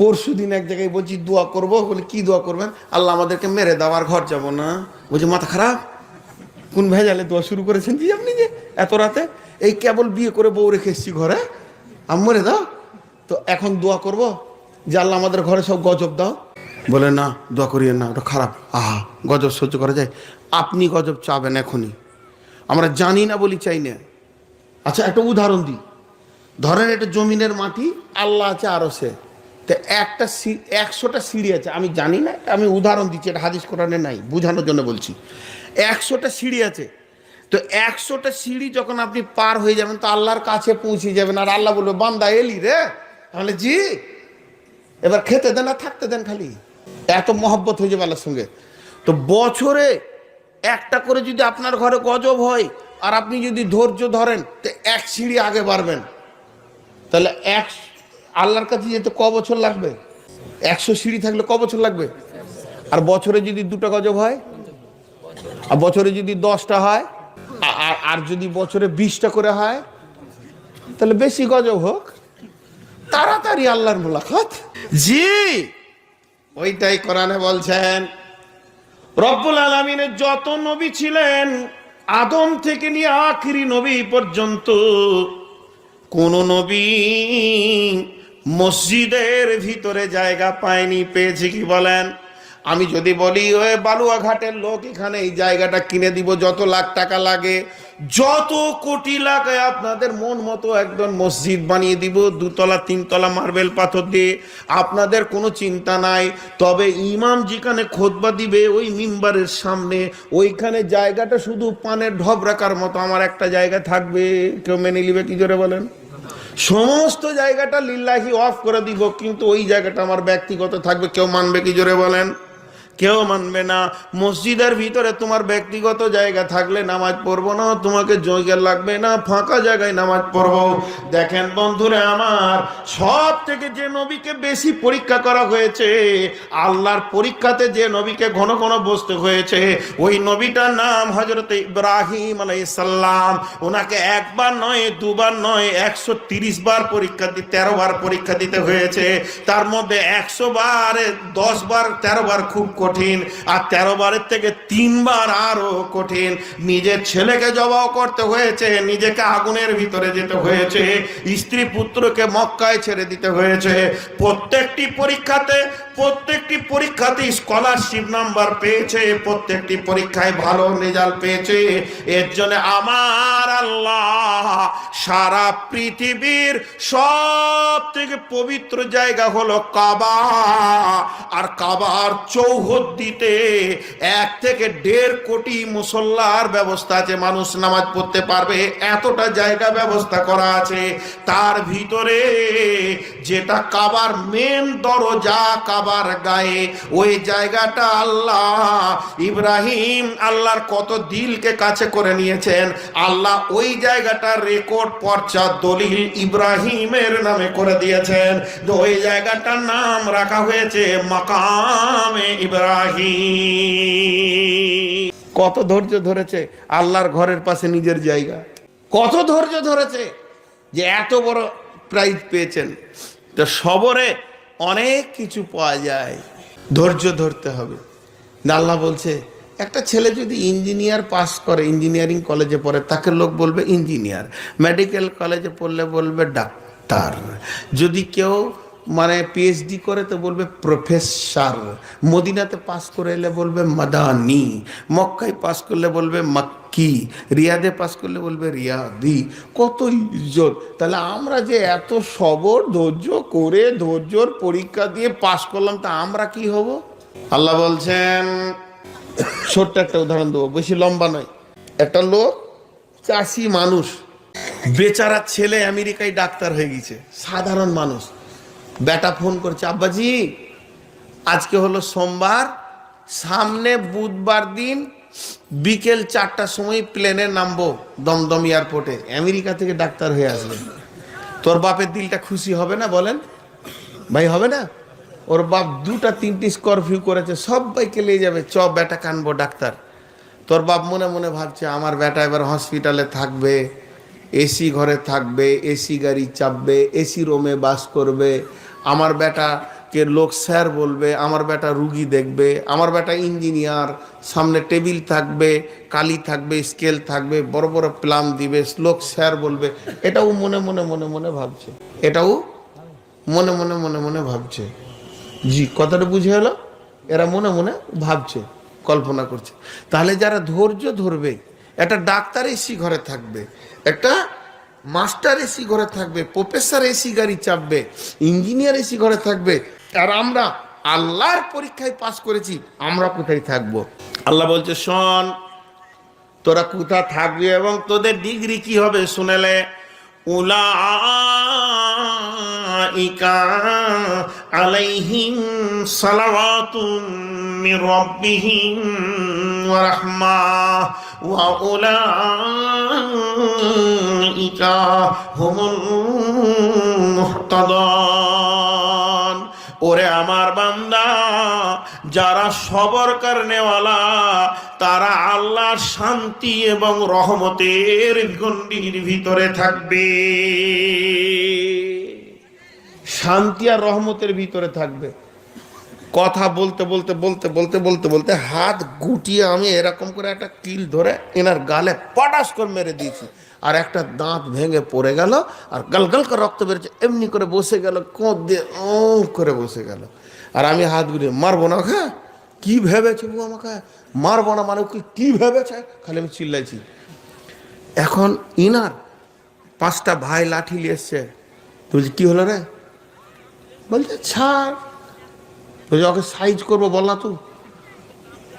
পরশু দিন এক জায়গায় বলছি, দোয়া করব? বলে, কি দোয়া করবেন? আল্লাহ আমাদেরকে মেরে দাও, আর ঘর যাব না। বলছি, মাথা খারাপ? কোন ভেজালে দোয়া শুরু করেছেন জি আপনি যে এত রাতে? এই কেবল বিয়ে করে বউ রেখে এসছি ঘরে। আমি মরে দাও। তো এখন দোয়া করব? যে আল্লাহ আমাদের ঘরে সব গজব দাও। বলে, না, দোয়া করিয়েন না, ওটা খারাপ। আহা, গজব সহ্য করা যায়? আপনি গজব চাবেন এখনই। আমরা জানি না বলি চাই না। আচ্ছা একটা উদাহরণ দিই। ধরেন এটা জমিনের মাটি, আল্লাহ আছে, আরও সে। তো একটা একশোটা সিঁড়ি আছে, আমি জানি না, আমি উদাহরণ দিচ্ছি, এটা হাদিস কোরআনে নাই, বোঝানোর জন্য বলছি। একশোটা সিঁড়ি আছে, তো একশোটা সিঁড়ি যখন আপনি পার হয়ে যাবেন, তো আল্লাহর কাছে পৌঁছে যাবেন, আর আল্লাহ বলবে, বান্দা, এলি রে? তাহলে জি, এবার খেতে দেন আর থাকতে দেন খালি। এত মহব্বত হয়ে যাবে আল্লাহর সঙ্গে। তো বছরে একটা করে যদি আপনার ঘরে গজব হয়, আর আপনি যদি ধৈর্য ধরেন, তো এক সিঁড়ি আগে বাড়বেন। তাহলে এক আল্লাহর কাছে যেতে ক বছর লাগবে? একশো সিঁড়ি থাকলে ক বছর লাগবে? আর বছরে যদি দুটো গজব হয়? আর বছরে যদি দশটা হয়? আর আর যদি বছরে বিশটা করে হয়? তাহলে বেশি গজব হোক। তাড়াতাড়ি আল্লাহর মোলাকাত। জি। ওইটাই কোরআনে বলছেন, রব্বুল আলমিনের যত নবী ছিলেন, আদম থেকে নিয়ে আখিরি নবী পর্যন্ত কোন নবী মসজিদের ভিতরে জায়গা পায়নি পেয়েছে কি বলেন? আমি যদি বলি ওই বালুয়াঘাটের লোক, এখানে এই জায়গাটা কিনে দিব, যত লাখ টাকা লাগে, যত কোটি লাগে, আপনাদের মন মতো একদম মসজিদ বানিয়ে দিব, দুতলা, তিনতলা মার্বেল পাথর দিয়ে। আপনাদের কোনো চিন্তা নাই, তবে ইমাম যেখানে খোদবা দিবে, ওই মিম্বারের সামনে, ওইখানে জায়গাটা শুধু পানের ঢব রাখার মতো আমার একটা জায়গা থাকবে। কেউ মেনে নিবে কি জোরে বলেন? সমস্ত জায়গাটা লিল্লাহি অফ করে দিব, কিন্তু ওই জায়গাটা আমার ব্যক্তিগত থাকবে, কেউ মানবে কি জোরে বলেন? কেউ মানবে না। মসজিদের ভিতরে তোমার ব্যক্তিগত জায়গা থাকলে নামাজ পড়ব না, তোমাকে জায়গা লাগবে না, ফাঁকা জায়গায় নামাজ পড়ব। দেখেন বন্ধুরে আমার সব থেকে যে নবীকে বেশি পরীক্ষা করা হয়েছে, আল্লাহর পরীক্ষাতে যে নবীকে ঘন ঘন বসতে হয়েছে, ওই নবীটার নাম হজরত ইব্রাহিম আলাইসাল্লাম ওনাকে একবার নয়, দুবার নয়, একশো তিরিশ বার পরীক্ষা দিতে তেরো বার পরীক্ষা দিতে হয়েছে। তার মধ্যে একশো বার, দশ বার, তেরো বার খুব কঠিন, আর তেরো বারের থেকে তিনবার আরও কঠিন। নিজের ছেলেকে জবাও করতে হয়েছে, নিজেকে আগুনের ভিতরে যেতে হয়েছে, স্ত্রী পুত্রকে মক্কায় ছেড়ে দিতে হয়েছে। প্রত্যেকটি পরীক্ষাতে প্রত্যেকটি পরীক্ষাতে স্কলারশিপ নাম্বার পেয়েছে, প্রত্যেকটি পরীক্ষায় ভালো রেজাল্ট পেয়েছে। এর জন্য আমার আল্লাহ সারা পৃথিবীর সব থেকে পবিত্র জায়গা হলো কাবা। আর কাবার চৌহদ্দিতে এক থেকে দেড় কোটি মুসল্লার ব্যবস্থা আছে। মানুষ নামাজ পড়তে পারবে, এতটা জায়গা ব্যবস্থা করা আছে। তার ভিতরে যেটা কাবার মেন দরজা কাবার গায়ে। ওই জায়গাটা আল্লাহ। ইব্রাহিম আল্লাহর কত দিলকে কাছে করে নিয়েছেন। আল্লাহ ওই জায়গাটা রেকর্ড পর্চা দলিল ইব্রাহিমের নামে করে দিয়েছেন। ওই জায়গাটার নাম রাখা হয়েছে মাকামে ইব্রাহিম। কত ধৈর্য ধরেছে আল্লাহর ঘরের পাশে নিজের জায়গা। কত ধৈর্য ধরেছে যে এত বড় প্রাইজ পেয়েছেন। তো সবরে অনেক কিছু পাওয়া যায়। ধৈর্য ধরতে হবে। আল্লাহ বলছে, একটা ছেলে যদি ইঞ্জিনিয়ার পাস করে, ইঞ্জিনিয়ারিং কলেজে পড়ে, তাকে লোক বলবে ইঞ্জিনিয়ার। মেডিকেল কলেজে পড়লে বলবে ডাক্তার। যদি কেউ মানে পিএইচডি করে তো বলবে প্রফেসর মদিনাতে পাস করে এলে বলবে মাদানি, মক্কায় পাস করলে বলবে মাক্কি, রিয়াদে পাস করলে বলবে রিয়াদি। কত ইজ্জত। তাহলে আমরা যে এত সবর, ধৈর্য করে, ধৈর্যর পরীক্ষা দিয়ে পাস করলাম, তা আমরা কি হব? আল্লাহ বলছেন, ছোট্ট একটা উদাহরণ দেবো, বেশি লম্বা নয়। একটা লোক, চাষি মানুষ, বেচারা ছেলে আমেরিকায় ডাক্তার হয়ে গেছে, সাধারণ মানুষ। বেটা ফোন করছে, আব্বাজি, আজকে হলো সোমবার, সামনে বুধবার দিন বিকেল চারটার সময় প্লেনে নামবো দমদম এয়ারপোর্টে। আমেরিকা থেকে ডাক্তার হয়ে আসবে তোর বাপের দিলটা খুশি হবে না বলেন? ভাই, হবে না? ওর বাপ দুটা, তিনটি স্করফিউ করেছে, সবাইকে নিয়ে যাবে, চ বেটা কানবো ডাক্তার। তোর বাপ মনে মনে ভাবছে, আমার বেটা এবার হসপিটালে থাকবে এসি ঘরে থাকবে এসি গাড়ি চাপবে এসি রুমে বাস করবে আমার বেটা কে লোক স্যার বলবে, আমার বেটা রুগী দেখবে, আমার বেটা ইঞ্জিনিয়ার, সামনে টেবিল থাকবে, কালি থাকবে, স্কেল থাকবে, বড় বড় প্লাম দিবে, লোক স্যার বলবে। এটাও মনে মনে মনে মনে ভাবছে। এটাও মনে মনে মনে মনে ভাবছে। জি, কথাটা বুঝে হলো এরা মনে মনে ভাবছে, কল্পনা করছে। তাহলে যারা ধৈর্য ধরবে, একটা ডাক্তার এসি ঘরে থাকবে, একটা মাস্টার এসি ঘরে থাকবে, প্রফেসর এসি গাড়ি চাপবে, ইঞ্জিনিয়ার এসি ঘরে থাকবে। আর আমরা আল্লাহর পরীক্ষায় পাস করেছি, আমরা কোথায় থাকব? আল্লাহ বলছে, শোন, তোরা কোথা থাকবে এবং তোদের ডিগ্রি কি হবে? শুনেলে উলাইকা আলাইহিম সালাওয়াতুম মির রাব্বিহিম ওয়া রাহমাহ ওয়া উলাইকা হুমুল মুহতাদান ওরে আমার বান্দা, যারা সবর নেওয়ালা তারা আল্লাহর শান্তি এবং রহমতের গণ্ডির ভিতরে থাকবে। শান্তি আর রহমতের ভিতরে থাকবে। কথা বলতে বলতে বলতে বলতে বলতে বলতে হাত গুটিয়ে আমি এরকম করে একটা কিল ধরে এনার গালে পটাশ করে মেরে দিয়েছি। আর একটা দাঁত ভেঙে পড়ে গেল আর গালগাল করে রক্ত বেরোচ্ছে, এমনি করে বসে গেল, কোঁত দিয়ে ও করে বসে গেল। আর আমি হাত গুলিয়ে মারবো না খা কি ভেবেছে বউ আমাকে? মারবো না মানে কি ভেবেছে? খালি আমি চিল্লাইছি। এখন ইনার পাঁচটা ভাই লাঠি নিয়ে এসছে। বলছি, কি হলো রে? বলছে ছাড় বলছে, ওকে সাইজ করব, বল তুই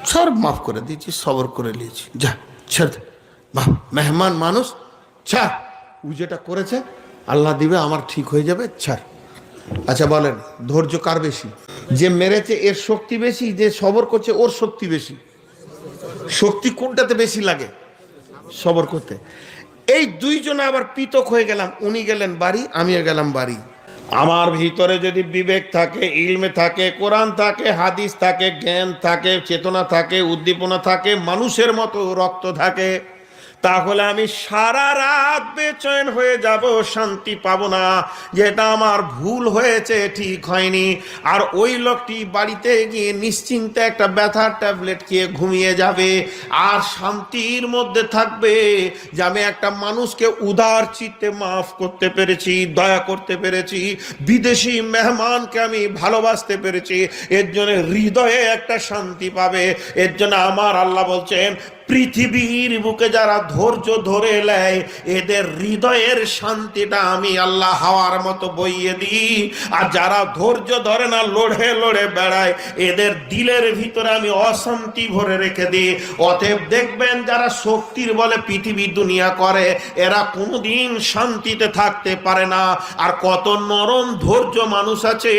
ছাড় মাফ করে দিয়েছি, সবর করে নিয়েছি। যা, ছেড়ে বাহ মেহমান মানুষ, ছাড়। ও যেটা করেছে, আল্লাহ দিবে, আমার ঠিক হয়ে যাবে, ছাড়। আচ্ছা বলেন, ধৈর্য কার বেশি? যে মেরেছে, এর শক্তি বেশি, যে সবর করছে, ওর শক্তি বেশি। শক্তি কোনটাতে বেশি লাগে? সবর করতে। এই দুইজনে আবার পৃথক হয়ে গেলাম। উনি গেলেন বাড়ি, আমিও গেলাম বাড়ি। আমার ভিতরে যদি বিবেক থাকে, ইলমে থাকে, কোরআন থাকে, হাদিস থাকে, জ্ঞান থাকে, চেতনা থাকে, উদ্দীপনা থাকে, মানুষের মতো রক্ত থাকে তাহলে আমি সারা রাত বেচয়ন হয়ে যাব, শান্তি পাবো না। যেটা আমার ভুল হয়েছে, ঠিক হয়নি। আর ওই লোকটি বাড়িতে গিয়ে নিশ্চিন্তে একটা ব্যথার ট্যাবলেট খেয়ে ঘুমিয়ে যাবে। আর শান্তির মধ্যে থাকবে যে আমি একটা মানুষকে উদার চিত্তে মাফ করতে পেরেছি, দয়া করতে পেরেছি। বিদেশি মেহমানকে আমি ভালোবাসতে পেরেছি। এর জন্য হৃদয়ে একটা শান্তি পাবে। এর জন্য আমার আল্লাহ বলছেন পৃথিবীর বুকে যারা ধৈর্য ধরে নেয়, এদের হৃদয়ের শান্তিটা আমি আল্লাহ হাওয়ার মতো বইয়ে দিই। আর যারা ধৈর্য ধরে না, লড়ে লড়ে বেড়ায়, এদের দিলের ভিতরে আমি অশান্তি ভরে রেখে দিই। অতএব দেখবেন যারা শক্তির বলে পৃথিবী দুনিয়া করে, এরা কোনোদিন শান্তিতে থাকতে পারে না। আর কত নরম ধৈর্য মানুষ আছে,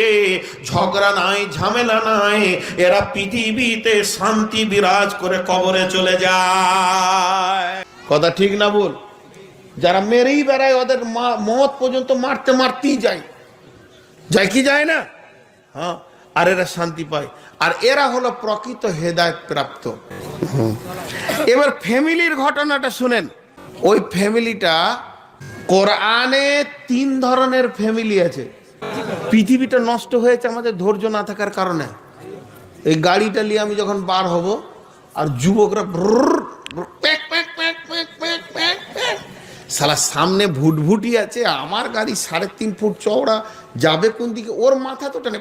ঝগড়া নাই, ঝামেলা নাই, এরা পৃথিবীতে শান্তি বিরাজ করে কবরে চলে যায়। কথা ঠিক না বল যারা মেরেই বেড়ায়, ওদের মত পর্যন্ত মারতে মারতেই যায়। যায় কি যায় না? হ্যাঁ আর এরা শান্তি পায়। আর এরা হলো প্রকৃত হেদায়ত প্রাপ্ত। এবার ফ্যামিলির ঘটনাটা শুনেন। ওই ফ্যামিলিটা কোরআনে তিন ধরনের ফ্যামিলি আছে। পৃথিবীটা নষ্ট হয়েছে আমাদের ধৈর্য না থাকার কারণে। এই গাড়িটা নিয়ে আমি যখন বার হব আর যুবকরা। শালা, সামনে ভুটভুটি আছে, আমার গাড়ি সাড়ে তিন ফুট চওড়া, যাবে কোন দিকে? ওর মাথা তো টানে।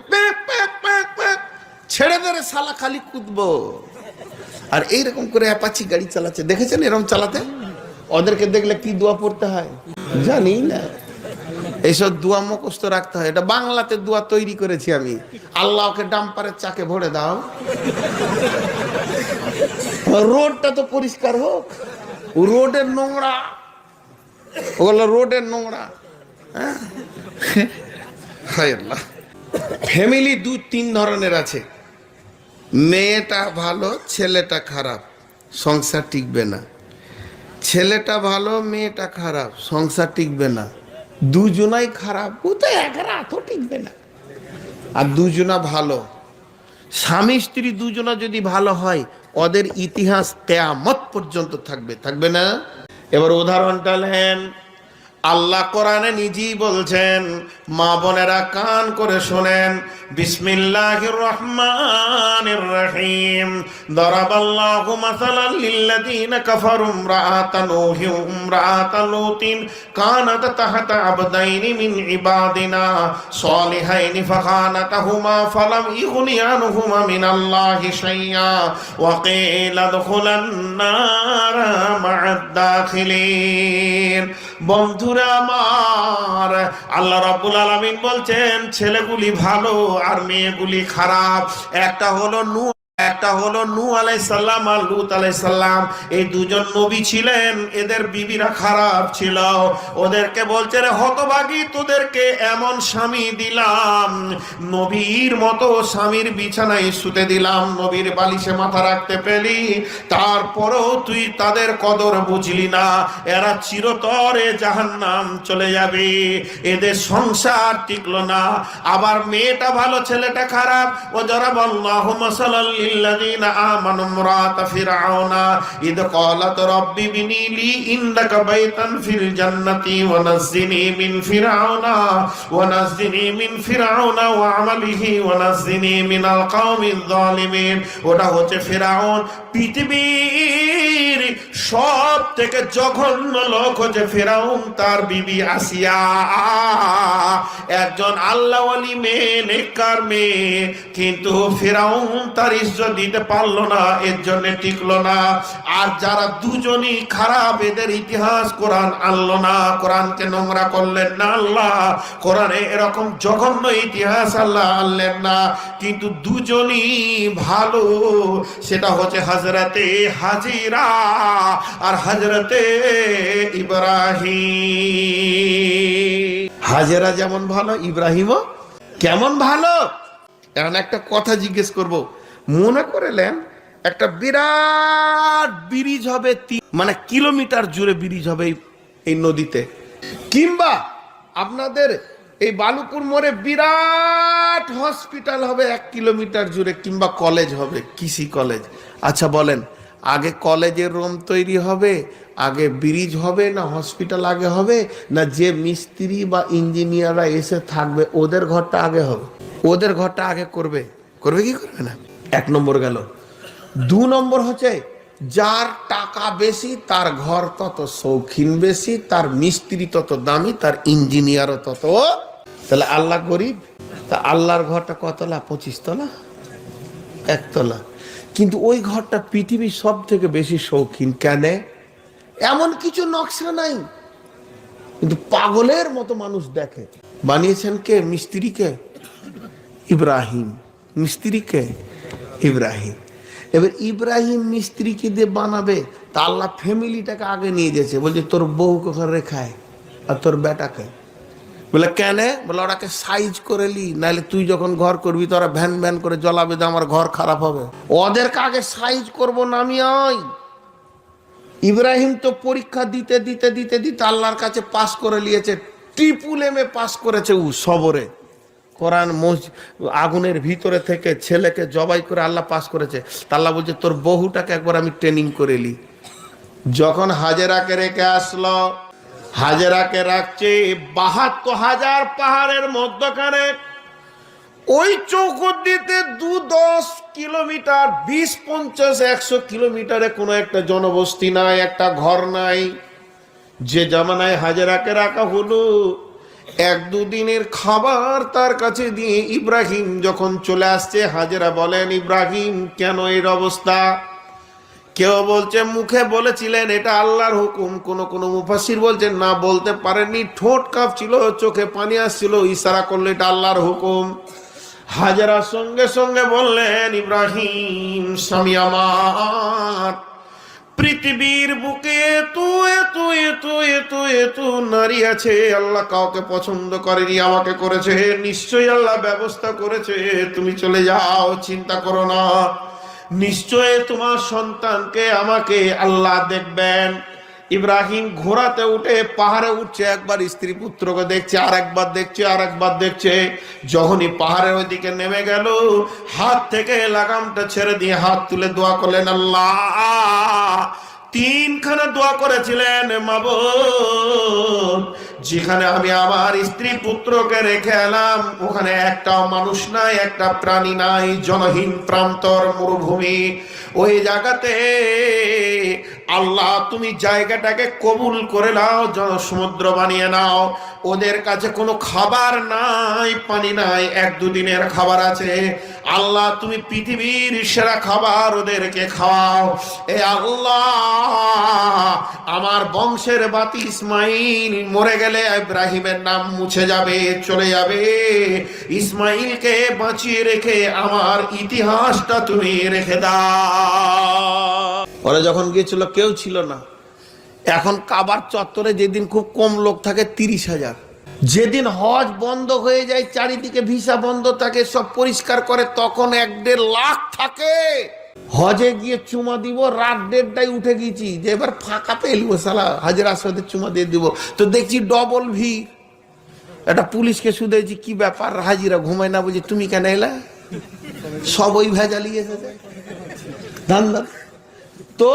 ছেড়ে দে সালা খালি কুদবো। আর এইরকম করে অ্যাপাচি গাড়ি চালাচ্ছে। দেখেছেন এরকম চালাতে? ওদেরকে দেখলে কি দোয়া পড়তে হয়? জানি না। এইসব দোয়া মুখস্থ রাখতে হয়। এটা বাংলাতে দোয়া তৈরি করেছি আমি। আল্লাহকে ডাম্পারের চাকে ভরে দাও। রোডটা তো পরিষ্কার হোক। রোডের নোংরা। ওগুলো রোডের নোংরা। হ্যাঁ? ফ্যামিলি দু তিন ধরনের আছে। মেয়েটা ভালো, ছেলেটা খারাপ। সংসার টিকবে না। ছেলেটা ভালো, মেয়েটা খারাপ। সংসার টিকবে না। দুজনাই খারাপ। ও তো এক রাতও টিকবে না। আর দুজনা ভালো। স্বামী, স্ত্রী দুজনা যদি ভালো হয় ওদের ইতিহাস কেয়ামত পর্যন্ত থাকবে। থাকবে না? এবার উদাহরণটা নেন। আল্লাহ কোরআনে নিজেই বলছেন, মা বোনেরা কান করে শোনেন, বিসমিল্লাহির রহমানির রহিম। দরাবাল্লাহু মাসালান লিল্লাযীনা কাফারু ইমরাআতা নূহি ওয়া ইমরাআতা লূতিন কানাত তাহতা আবদাইনি মিন ইবাদিনা সালিহাইনি ফাখানাতাহুমা ফালাম ইগনি আনহুমা মিনাল্লাহি শাইয়্যা ওয়া কিলা দুখুলান নার মা'আদ দাখিলিন বন্ধুরা আমার আল্লাহ রাব্বুল আলামিন বলছেন ছেলেগুলি ভালো আর মেয়েগুলি খারাপ। একটা হলো নূহ একটা হলো নূ আলাইসাল্লাম আর লুত আলাইসাল্লাম এই দুজন নবী ছিলেন, এদের বিবিরা খারাপ ছিল। ওদেরকে বলছে, রে হতভাগী, তোদেরকে এমন স্বামী দিলাম। নবীর মতো স্বামীর বিছানায় শুতে দিলাম, নবীর বালিশে মাথা রাখতে পেলি, তারপরেও তুই তাদের কদর বুঝলি না। এরা চিরতরে জাহান্নাম চলে যাবে, এদের সংসার টিকলো না। আবার মেয়েটা ভালো, ছেলেটা খারাপ। ও যারা বল্লাহ মাসালাল للذين آمنوا امرأة فرعون إذ قالت رب ابني لي عندك بيتا في الجنة ونزني من فرعون ونزني من فرعون وعمله ونزني من القوم الظالمين ওটা হচ্ছে ফেরাউন পৃথিবীর সব থেকে জঘন্য লোক হচ্ছে ফেরাউন তার বিবি আসিয়া একজন আল্লাহ আলী মেয়ে নেককার মেয়ে কিন্তু ফেরাউন তার ইজ্জত দিতে পারল না, এর জন্য টিকলো না। আর যারা দুজনই খারাপ, এদের ইতিহাস কোরআন আনলো না। কোরআনকে নোংরা করলেন না আল্লাহ। কোরআনে এরকম জঘন্য ইতিহাস আল্লাহ আনলেন না। কিন্তু দুজনই ভালো, সেটা হচ্ছে হাজরাতে হাজিরা আর হাজরাতে ইব্রাহিম। হাজেরা যেমন ভালো, ইব্রাহিমও কেমন ভালো? এখন একটা কথা জিজ্ঞেস করব। মনে করেলেন একটা বিরাট ব্রিজ হবে মানে কিলোমিটার জুড়ে ব্রিজ হবে এই- এই নদীতে। কিংবা আপনাদের এই বালুপুর মোড়ে বিরাট হসপিটাল হবে এক কিলোমিটার জুড়ে, কিংবা কলেজ হবে, কৃষি কলেজ আচ্ছা বলেন, আগে কলেজের রুম তৈরি হবে, আগে ব্রিজ হবে না হসপিটাল আগে হবে, না যে মিস্ত্রি বা ইঞ্জিনিয়াররা এসে থাকবে, ওদের ঘরটা আগে হবে? ওদের ঘরটা আগে করবে? করবে কি করবে না? এক নম্বর গেল। দু নম্বর হচ্ছে, যার টাকা বেশি, তার ঘর তত শৌখিন বেশি, তার মিস্ত্রি তত দামি, তার ইঞ্জিনিয়ারও তত। তাহলে আল্লাহ গরিব, তা আল্লাহর ঘরটা কতলা? পঁচিশ তলা? একতলা কিন্তু ওই ঘরটা পৃথিবীর সব থেকে বেশি শৌখিন। কেন? এমন কিছু নকশা নাই। কিন্তু পাগলের মতো মানুষ দেখে। বানিয়েছেন কে? মিস্ত্রিকে। ইব্রাহিম। মিস্ত্রিকে। ইব্রাহিম। এবার ইব্রাহিম মিস্ত্রিকে দিয়ে বানাবে, তা আল্লাহ ফ্যামিলিটাকে আগে নিয়ে গেছে বলছে, তোর বউকে ওখানে রেখায় আর তোর বেটাকে। বলে, কেন? বলে ওরাকে সাইজ করে লি, নাহলে তুই যখন ঘর করবি, তোরা ভ্যান ভ্যান করে জ্বলাবে আমার ঘর খারাপ হবে। ওদেরকে আগে সাইজ করব না আমি আয় ইব্রাহিম তো পরীক্ষা দিতে দিতে দিতে দিতে আল্লাহর কাছে পাস করে নিয়েছে। ট্রিপুল এম এ পাস করেছে উ সবরে। কোরআন মস- আগুনের ভিতরে থেকে ছেলেকে জবাই করে আল্লাহ পাস করেছে। তা আল্লাহ বলছে, তোর বহুটাকে একবার আমি ট্রেনিং করে লি। যখন হাজেরাকে রেখে আসলো, হাজেরাকে রাখছে বাহাত্তর হাজার পাহাড়ের মধ্যখানে। ওই চৌকদ্দিতে দু দশ কিলোমিটার, বিশ, পঞ্চাশ, একশো কিলোমিটারে কোনো একটা জনবস্তি নাই, একটা ঘর নাই। যে জামানায় হাজেরাকে রাখা হলো এক দুদিনের খাবার তার কাছে দিয়ে ইব্রাহিম যখন চলে আসছে, হাজেরা বলেন, ইব্রাহিম, কেন এর অবস্থা? কেউ বলছে, মুখে বলেছিলেন, এটা আল্লাহর হুকুম। কোন কোন মুফাসির বলছেন, না, বলতে পারেননি। ঠোঁট কাঁপছিল চোখে পানি আসছিল, ইশারা করলে, এটা আল্লাহর হুকুম। হাজারা সঙ্গে সঙ্গে বললেন, ইব্রাহিম, স্বামী আমার পৃথিবীর বুকে তুই তুই তুই তুই তু নারী আছে, আল্লাহ কাউকে পছন্দ করেনি, আমাকে করেছে, নিশ্চয়ই আল্লাহ ব্যবস্থা করেছে, তুমি চলে যাও, চিন্তা করো না। নিশ্চয় তোমার সন্তানকে আমাকে আল্লাহ দেখবেন। ইব্রাহিম ঘোড়াতে উঠে পাহাড়ে উঠছে, একবার স্ত্রী পুত্রকে দেখছে আর একবার দেখছে আর একবার দেখছে। যখনই পাহাড়ের ওইদিকে নেমে গেল, হাত থেকে লাগামটা ছেড়ে দিয়ে হাত তুলে দোয়া করলেন, আল্লাহ, তিনখানা দোয়া করেছিলেন মাবুদ যেখানে আমি আমার স্ত্রী পুত্রকে রেখে এলাম, ওখানে একটা মানুষ নাই, একটা প্রাণী নাই, জনহীন প্রান্তর মরুভূমি। ওই জায়গাতে আল্লাহ, তুমি জায়গাটাকে কবুল করে নাও জন সমুদ্র বানিয়ে নাও। ওদের কাছে কোনো খাবার নাই, পানি নাই, এক দুদিনের খাবার আছে। আল্লাহ, তুমি পৃথিবীর সেরা খাবার ওদেরকে খাওয়াও। এ আল্লাহ, আমার বংশের বাতি ইসমাইল মরে গেলে ইব্রাহিমের নাম মুছে যাবে, চলে যাবে। ইসমাইলকে বাঁচিয়ে রেখে আমার ইতিহাসটা তুমি রেখে দাও। যখন গিয়েছিল, কেউ ছিল না। এখন কাবার চত্বরে যেদিন খুব কম লোক থাকে, তিরিশ হাজার। যেদিন হজ বন্ধ হয়ে যায়, চারিদিকে ভিসা বন্ধ থাকে, সব পরিষ্কার করে, তখন এক দেড় লাখ থাকে। হজে গিয়ে চুমা দিব, রাত দেড়টায় উঠে গেছি যে এবার ফাঁকা পেলিব সালা হাজার আসতে চুমা দিয়ে দিব। তো দেখছি ডবল ভিড়। একটা পুলিশকে শুধেছি কি ব্যাপার, হাজিরা ঘুমায় না বুঝি, তুমি কেন এলা? সব ওই ভেজালি এসেছে ধান্দা তো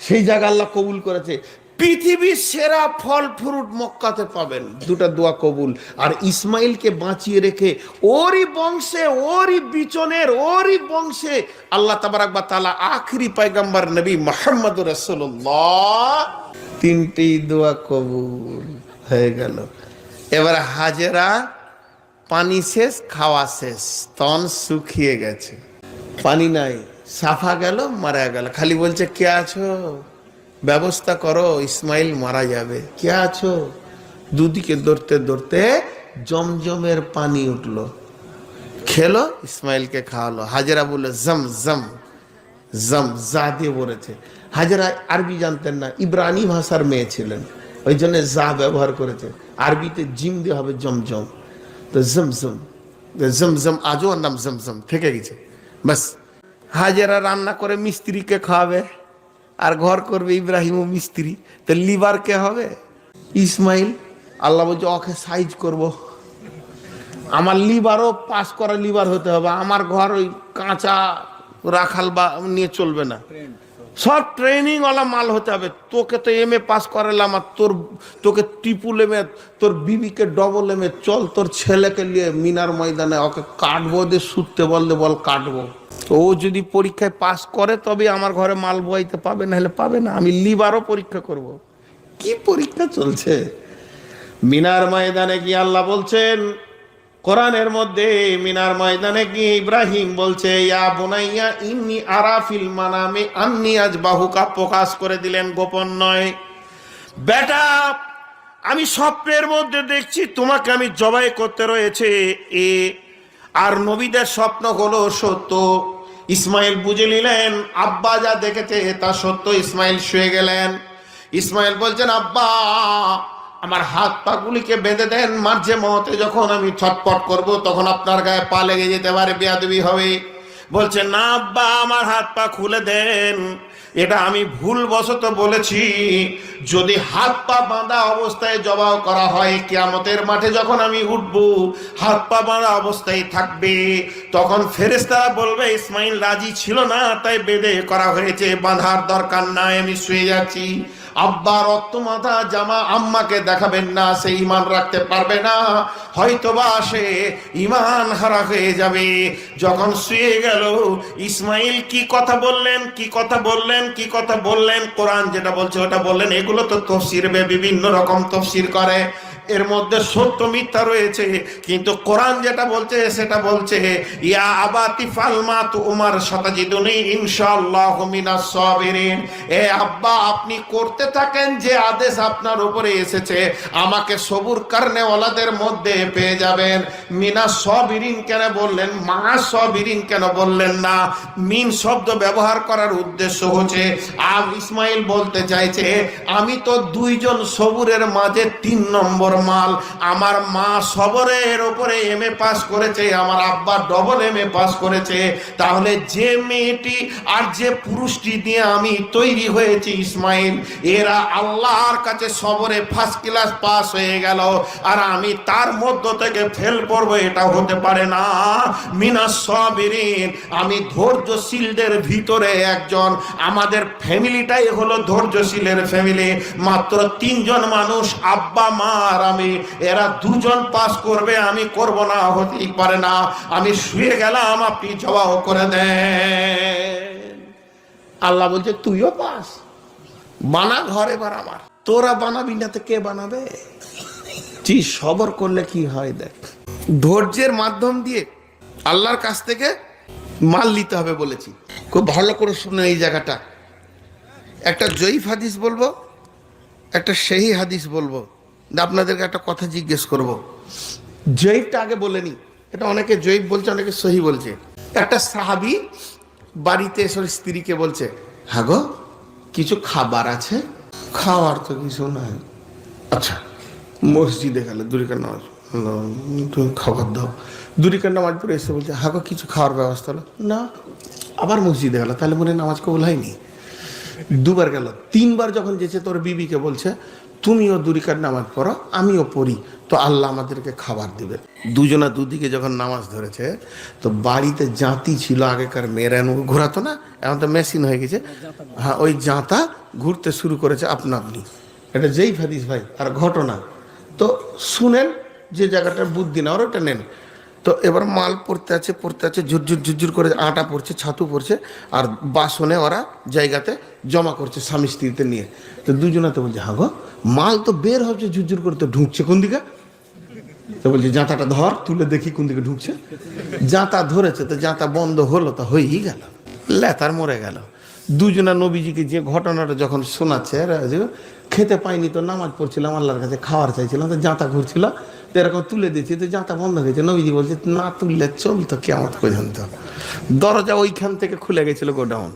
সেই জায়গা আল্লাহ কবুল করেছে। পৃথিবীর সেরা ফল ফ্রুট মক্কাতে পাবেন। দুটা দোয়া কবুল। আর ইসমাইলকে বাঁচিয়ে রেখে ওরই বংশে, ওরই বিচনের, ওরই বংশে আল্লাহ তাবারাকবা তালা আখরি পাইগাম্বার নবী মোহাম্মদ রসুল্লাহ তিনটি দোয়া কবুল হয়ে গেল। এবার হাজেরা পানি শেষ, খাওয়া শেষ। তন শুকিয়ে গেছে। পানি নাই। সাফা গেল, মারা গেল। খালি বলছে, কে আছো? ব্যবস্থা করো, ইসমাইল মারা যাবে। কে আছো? দুদিকে দৌড়তে দৌড়তে জমজমের পানি উঠল। খেলো, ইসমাইলকে খাওয়ালো। হাজেরা বলল, জম জম জম জা দিয়ে বলেছে। হাজেরা আরবি জানতেন না, ইব্রানি ভাষার মেয়ে ছিলেন। ওই জন্য জা ব্যবহার করেছে। আরবিতে জিম দিয়ে হবে জমজম। তো জমজম জমজম আজও নাম জমজম থেকে গেছে। বাস। হাজেরা রান্না করে মিস্ত্রিকে খাওয়াবে, আর ঘর করবে ইব্রাহিম ও মিস্ত্রি। তো লিভার কে হবে? ইসমাইল। আল্লাহ বলছে, ওকে সাইজ করব। আমার লিভারও পাস করা লিভার হতে হবে। আমার ঘর ওই কাঁচা রাখাল বা নিয়ে চলবে না। সব ট্রেনিং ওয়ালা মাল হতে হবে। তোকে তো এম এ পাস করালাম, আর তোর, তোকে ট্রিপুল এম তোর বিবিকে ডবল এম চল তোর ছেলেকে নিয়ে মিনার ময়দানে, ওকে কাটবো দে শুতে বললে বল, কাটবো। ও যদি পরীক্ষায় পাস করে, তবে আমার ঘরে মাল বইতে পাবে না হলে পাবে না। আমি লিভারও পরীক্ষা করব। কি পরীক্ষা চলছে? মিনার ময়দানে কি আল্লাহ বলছেন? কোরআনের মধ্যে মিনার ময়দানে কি ইব্রাহিম বলছে, ইয়া বোনাইয়া, ইন্নি আরাফিল মানামে, আন্নি আজ বাহুকা প্রকাশ করে দিলেন গোপন নয়। বেটা, আমি স্বপ্নের মধ্যে দেখছি, তোমাকে আমি জবাই করতে রয়েছে। এ আর নবীদের স্বপ্ন হলো সত্য। ইসমাইল বুঝে নিলেন, আব্বা যা দেখেছে তা সত্য, ইসমাইল শুয়ে গেলেন। ইসমাইল বলছেন, আব্বা, আমার হাত পা গুলিকে বেঁধে দেন, মাঝে মহতে যখন আমি ছটপট করব, তখন আপনার গায়ে পা লেগে যেতে পারে, বেয়াদবি হবে। বলছে না আব্বা, আমার হাত পা খুলে দেন। এটা আমি ভুলবশত বলেছি। যদি হাত পা বাঁধা অবস্থায় জবাও করা হয়, কেয়ামতের মাঠে যখন আমি উঠব, হাত পা বাঁধা অবস্থায় থাকবে, তখন ফেরেস্তারা বলবে, ইসমাইল রাজি ছিল না, তাই বেঁধে করা হয়েছে, বাঁধার দরকার নাই, আমি শুয়ে যাচ্ছি আব্বা রক্ত মাথা জামা আম্মাকে দেখাবেন না, সে ইমান রাখতে পারবে না। হয়তোবা সে ইমান হারা হয়ে যাবে। যখন শুয়ে গেল, ইসমাইল কি কথা বললেন, কি কথা বললেন, কি কথা বললেন? কোরআন যেটা বলছে ওটা বললেন। এগুলো তো তফসির বিভিন্ন রকম তফসির করে। এর মধ্যে সত্য মিথ্যা রয়েছে, কিন্তু কোরআন যেটা বলছে, সেটা বলছে, ইয়া আবাতি ফালমা তু উমার শতাজিদুনি ইনশাআল্লাহ মিনাস সাবিরিন। এ আব্বা, আপনি করতে থাকেন যে আদেশ আপনার উপরে এসেছে, আমাকে সবুর কারণে ওলাদের মধ্যে পেয়ে যাবেন। মিনা সবিরিন কেন বললেন? মা সবিরিন কেন বললেন না? মিন শব্দ ব্যবহার করার উদ্দেশ্য হচ্ছে আব ইসমাইল বলতে চাইছে, আমি তো দুইজন সবুরের মাঝে তিন নম্বর নম্বর মাল, আমার মা সবরের ওপরে এম এ পাস করেছে, আমার আব্বা ডবল এম এ পাস করেছে। তাহলে যে মেয়েটি আর যে পুরুষটি দিয়ে আমি তৈরি হয়েছি ইসমাইল, এরা আল্লাহর কাছে সবরে ফার্স্ট ক্লাস পাস হয়ে গেল। আর আমি তার মধ্য থেকে ফেল করব, এটা হতে পারে না। মিনা সবিরিন, আমি ধৈর্যশীলদের ভিতরে একজন। আমাদের ফ্যামিলিটাই হলো ধৈর্যশীলের ফ্যামিলি মাত্র তিনজন মানুষ, আব্বা মা আমি, এরা দুজন পাস করবে, আমি করব না, হতেই পারে না। আমি শুয়ে গেলাম, আপনি জবাব করে দেন। আল্লাহ বলছে, তুইও পাস। বানা ঘর এবার আমার। তোরা বানাবি না তো কে বানাবে? তুই সবর করলে কি হয় দেখ। ধৈর্যের মাধ্যম দিয়ে আল্লাহর কাছ থেকে মাল নিতে হবে বলেছি। খুব ভালো করে শুনে এই জায়গাটা। একটা জয়ীফ হাদিস বলব, একটা সেই হাদিস বলব। আপনাদেরকে একটা কথা জিজ্ঞেস করব। জয়ীফটা আগে বলেনি, এটা অনেকে জয়ীফ বলছে, অনেকে সহি বলছে। একটা সাহাবি বাড়িতে এসে স্ত্রীকে বলছে হ্যাঁ গো, কিছু খাবার আছে? খাওয়ার তো কিছু নাই। আচ্ছা মসজিদে গেলে দূরিকার নামাজ তুমি খাবার দাও। দূরিকার নামাজ পড়ে এসে বলছে হ্যাঁ গো, কিছু খাওয়ার ব্যবস্থা হলো? না, আবার মসজিদে গেল, তাহলে মনে হয় নামাজ কবুল হয়নি। দুবার গেল, তিনবার যখন যেছে তোর বিবিকে বলছে তুমিও দুরিকার নামাজ পড়ো, আমিও পড়ি। তো আল্লাহ আমাদেরকে খাবার দিবে দুজনা দুদিকে যখন নামাজ ধরেছে, তো বাড়িতে জাঁতি ছিল, আগেকার মেয়েরা ঘোরাতো না, এখন তো মেশিন হয়ে গেছে। হ্যাঁ ওই জাঁতা ঘুরতে শুরু করেছে আপনা আপনি। এটা যেই ফাদিস ভাই, আর ঘটনা। তো শুনেন, যে জায়গাটা বুদ্ধি না ওর ওটা নেন। তো এবার মাল পড়তে আছে পড়তে আছে, ঝুরঝুর ঝুরঝুর করে আটা পড়ছে, ছাতু পড়ছে, আর বাসনে ওরা জায়গাতে জমা করছে স্বামী স্ত্রীতে নিয়ে। তো দুজনাতে বলছে হ্যাঁ গো মাল তো বের হচ্ছে, ঝুরঝুর করে তো ঢুকছে কোন দিকে? তো বলছে, জাঁতাটা ধর, তুলে দেখি কোন দিকে ঢুকছে। জাঁতা ধরেছে, তো জাঁতা বন্ধ হলো, তো হয়েই গেল, লেতার মরে গেল। দুজনা নবীজিকে যে ঘটনাটা যখন শোনাচ্ছে, খেতে পাইনি তো নামাজ পড়ছিলাম, আল্লাহর কাছে খাওয়ার চাইছিলাম, তো জাঁতা ঘুরছিল তো এরকম তুলে দিচ্ছি তো জাঁতা বন্ধ হয়ে গেছে। নবীজি বলছে, না তুললে চলতো কেমন পর্যন্ত। দরজা ওইখান থেকে খুলে গেছিল গোডাউন।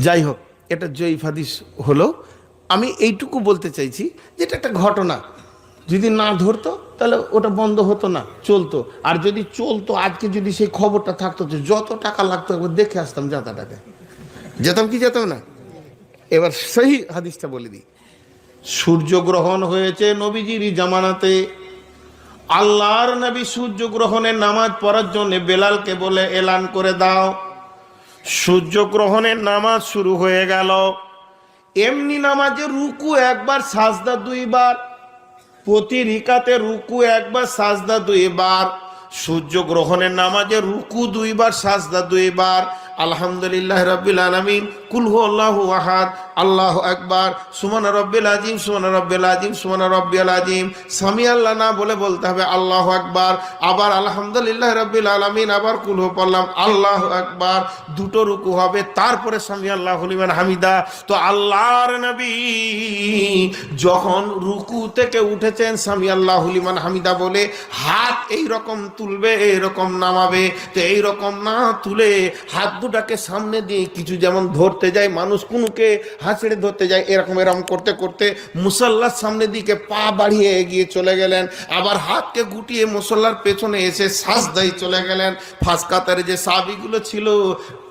যাই হোক, এটা জয়ীফ হলো। আমি এইটুকু বলতে চাইছি যেটা একটা ঘটনা। যদি না ধরতো, তাহলে ওটা বন্ধ হতো না, চলতো। আর যদি চলতো, আজকে যদি সেই খবরটা থাকতো যে যত টাকা লাগতো, একবার দেখে আসতাম যাতাটাকে। যেতাম কি যেতাম না? এবার সেই হাদিসটা বলে দিই। সূর্যগ্রহণ হয়েছে নবীজির জামানাতে। আল্লাহর নবী সূর্যগ্রহণের নামাজ পড়ার জন্য বেলালকে বলে, এলান করে দাও। সূর্যগ্রহণের নামাজ শুরু হয়ে গেল। এমনি নামাজে রুকু একবার, সাজদা দুইবার, প্রতি রিকাতে রুকু একবার, সাজদা দুইবার। সূর্য গ্রহণের নামাজে রুকু দুইবার, সাজদা দুইবার। আলহামদুলিল্লাহ রব্বিল আলামিন কুলহু আল্লাহু আহাদ। আল্লাহ একবার সুমান রব্বিল আজিম সুমান রব্বিল আজিম সুমান রব্বিল আজিম সামি আল্লাহ না বলে বলতে হবে আল্লাহ একবার আবার আলহামদুলিল্লাহ রব্বিল আলামিন আবার কুলহু পড়লাম, আল্লাহ একবার দুটো রুকু হবে, তারপরে সামি আল্লাহ হলিমান হামিদা। তো আল্লাহর নবী যখন রুকু থেকে উঠেছেন, সামি আল্লাহ হলিমান হামিদা বলে, হাত এই রকম তুলবে এইরকম নামাবে। তো এই রকম না তুলে হাত দুটাকে সামনে দিয়ে কিছু যেমন ধরতে যায়, মানুষ কুনুকে হাঁচড়ে ধরতে যায়, এরকম এরকম করতে করতে মুসল্লার সামনে দিকে পা বাড়িয়ে এগিয়ে চলে গেলেন। আবার হাতকে গুটিয়ে মুসল্লার পেছনে এসে শ্বাস দেয় চলে গেলেন। ফাঁসকাতারে যে সাবিগুলো ছিল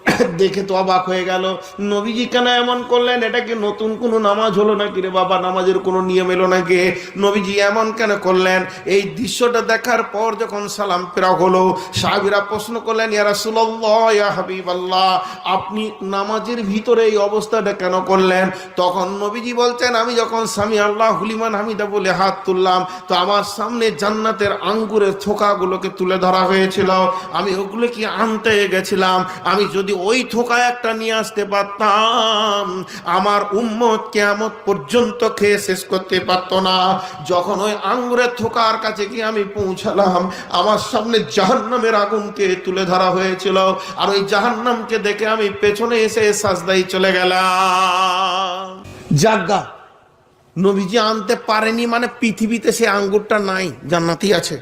দেখে তো অবাক হয়ে গেল। নবীজি কেন এমন করলেন? এটা কি নতুন কোনো নামাজ হলো নাকি রে বাবা? নামাজের কোনো নিয়ম এলো নাকি? নবীজি এমন কেন করলেন? এই দৃশ্যটা দেখার পর যখন সালাম ফেরা হলো, সাহাবিরা প্রশ্ন করলেন ইয়ারা সুল্লাহ হাবিব আল্লাহ আপনি নামাজের ভিতরে এই অবস্থাটা কেন করলেন? তখন নবীজি বলছেন, আমি যখন স্বামী আল্লাহ হুলিমান হামিদা বলে হাত তুললাম, তো আমার সামনে জান্নাতের আঙ্গুরের থোকাগুলোকে তুলে ধরা হয়েছিল। আমি ওগুলো কি আনতে গেছিলাম। আমি যদি ওই থোকা একটা নিয়ে আসতে পারতাম, আমার উম্মত কেয়ামত পর্যন্ত খেয়ে শেষ করতে পারতো না। যখন ওই আঙ্গুরের থোকার কাছে গিয়ে আমি পৌঁছালাম, আমার সামনে জাহান্নামের আগুনকে তুলে ধরা হয়েছিল। আর ওই জাহান্নামকে দেখে আমি পেছনে এসে সাজদাই চলে গেলাম। জাগা, নবীজি আনতে পারেনি মানে পৃথিবীতে সে আঙ্গুরটা নাই, জান্নাতি আছে।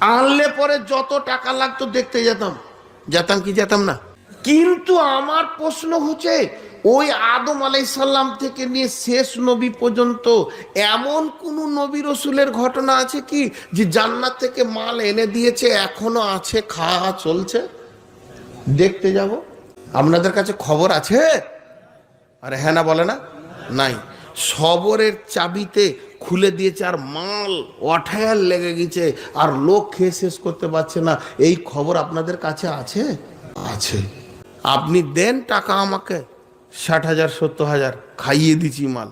আনলে পরে যত টাকা লাগতো দেখতে যেতাম। যেতাম কি যেতাম না? কিন্তু আমার প্রশ্ন হচ্ছে, ওই আদম আলাইসাল্লাম থেকে নিয়ে শেষ নবী পর্যন্ত এমন কোন নবী রসুলের ঘটনা আছে কি, যে জান্নাত থেকে মাল এনে দিয়েছে, এখনও আছে, খাওয়া চলছে? দেখতে যাব। আপনাদের কাছে খবর আছে? আরে হ্যাঁ না বলে না? নাই। সবরের চাবিতে খুলে দিয়েছে আর মাল অঠায়ার লেগে গেছে, আর লোক খেয়ে শেষ করতে পারছে না। এই খবর আপনাদের কাছে আছে? আছে। আপনি দেন টাকা আমাকে ষাট হাজার সত্তর হাজার খাইয়ে দিচ্ছি মাল।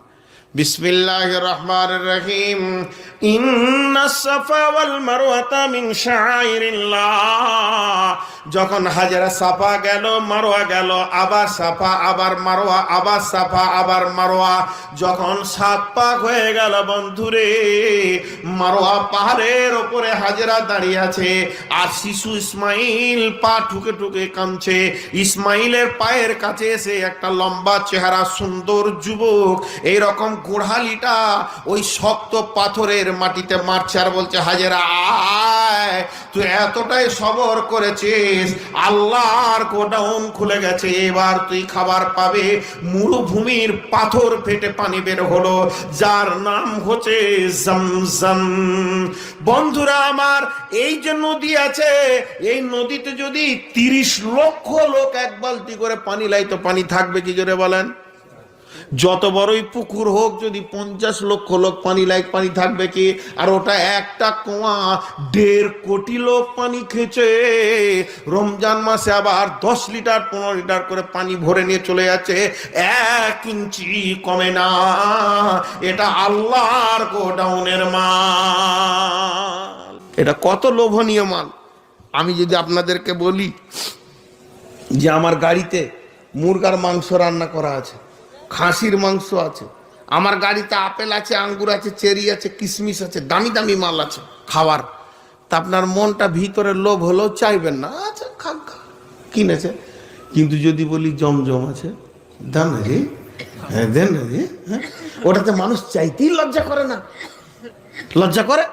বিসমিল্লাহ রহমান রহিম। ইন্নাসফাওয়াল মারওয়াতা মিন শাআইরিল্লাহ যখন হাজারা সাফা গেল মারোয়া গেল, আবার সাফা, আবার মারোয়া আবার সাফা, আবার মারোয়া যখন সাত পাক হয়ে গেল, বন্ধুরে মারোয়া পাহাড়ের ওপরে হাজারা দাঁড়িয়ে আছে, আর শিশু ইসমাইল পা ঠুকে ঠুকে কামছে ইসমাইলের পায়ের কাছে এসে একটা লম্বা চেহারা, সুন্দর যুবক, এইরকম গোড়ালিটা ওই শক্ত পাথরের মাটিতে মারছে আর বলছে, হাজেরা, আয়, তুই এতটাই সবর করেছিস, আল্লাহর গোডাউন খুলে গেছে, এবার তুই খাবার পাবে। মরুভূমির পাথর ফেটে পানি বের হলো, যার নাম হচ্ছে জমজম। বন্ধুরা আমার, এই যে নদী আছে, এই নদীতে যদি তিরিশ লক্ষ লোক এক বালতি করে পানি লাইতো, পানি থাকবে কি জোরে বলেন? যত বড়ই পুকুর হোক, যদি পঞ্চাশ লক্ষ লোক পানি লাইক পানি থাকবে কি? আর ওটা একটা কুয়া, দেড় কোটি লোক পানি খেয়েছে। রমজান মাসে আবার দশ লিটার, পনেরো লিটার করে পানি ভরে নিয়ে চলে যাচ্ছে। এক ইঞ্চি কমে না। এটা আল্লাহর গোডাউনের মাল। এটা কত লোভনীয় মাল। আমি যদি আপনাদেরকে বলি যে আমার গাড়িতে মুরগার মাংস রান্না করা আছে খাসির মাংস আছে। আমার গাড়িতে আপেল আছে, আঙ্গুর আছে, চেরি আছে, কিশমিশ আছে, দামি দামি মাল আছে খাওয়ার। তা আপনার মনটা ভিতরে লোভ হলেও চাইবেন না। আচ্ছা খাক খা কিনেছে। কিন্তু যদি বলি জমজম আছে, দেন রে। হ্যাঁ দেন রে হ্যাঁ। ওটাতে মানুষ চাইতেই লজ্জা করে না। লজ্জা করে?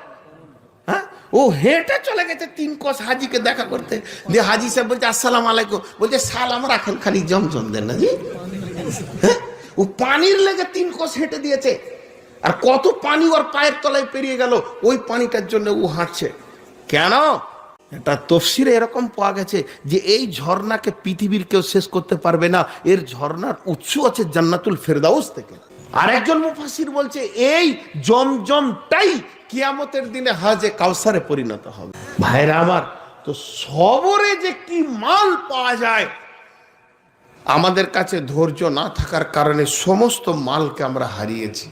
হ্যাঁ? ও হেঁটে চলে গেছে তিন কষ হাজিকে দেখা করতে। দিয়ে হাজি সাহেব বলছে, আসসালাম আলাইকুম। বলছে, সালাম রাখেন, খালি জমজম দেন না জি। হ্যাঁ? ও পানির লেগে তিন কোষ হেঁটে দিয়েছে। আর কত পানি ওর পায়ের তলায় পেরিয়ে গেল, ওই পানিটার জন্য ও হাঁটছে। কেন? এটা তফসিরে এরকম পাওয়া গেছে যে এই ঝর্ণাকে পৃথিবীর কেউ শেষ করতে পারবে না। এর ঝর্ণার উৎস আছে জান্নাতুল ফেরদাউস থেকে। আর একজন মুফাসির বলছে, এই জমজমটাই কিয়ামতের দিনে হাজে কাউসারে পরিণত হবে। ভাইরা আমার, তো সবরে যে কি মাল পাওয়া যায় আমাদের কাছে ধৈর্য না থাকার কারণে সমস্ত মালকে আমরা হারিয়েছি।